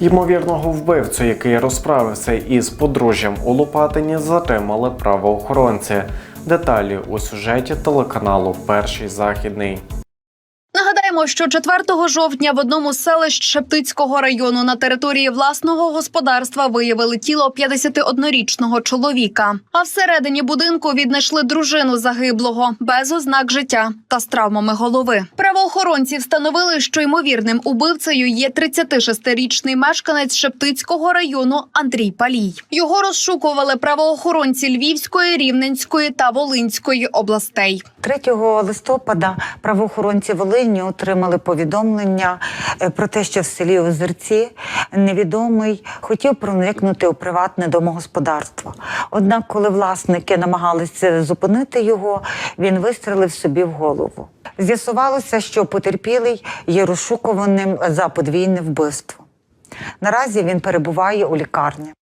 Ймовірного вбивцю, який розправився із подружжям у Лопатині, затримали правоохоронці. Деталі у сюжеті телеканалу Перший західний. Нагадаємо, що 4 жовтня в одному з селищ Шептицького району на території власного господарства виявили тіло 51-річного чоловіка. А всередині будинку віднайшли дружину загиблого без ознак життя та з травмами голови. Правоохоронці встановили, що ймовірним убивцею є 36-річний мешканець Шептицького району Андрій Палій. Його розшукували правоохоронці Львівської, Рівненської та Волинської областей. 3 листопада правоохоронці Волині отримали повідомлення про те, що в селі Озерці невідомий хотів проникнути у приватне домогосподарство. Однак, коли власники намагалися зупинити його, він вистрелив собі в голову. З'ясувалося, що потерпілий є розшукуваним за подвійне вбивство. Наразі він перебуває у лікарні.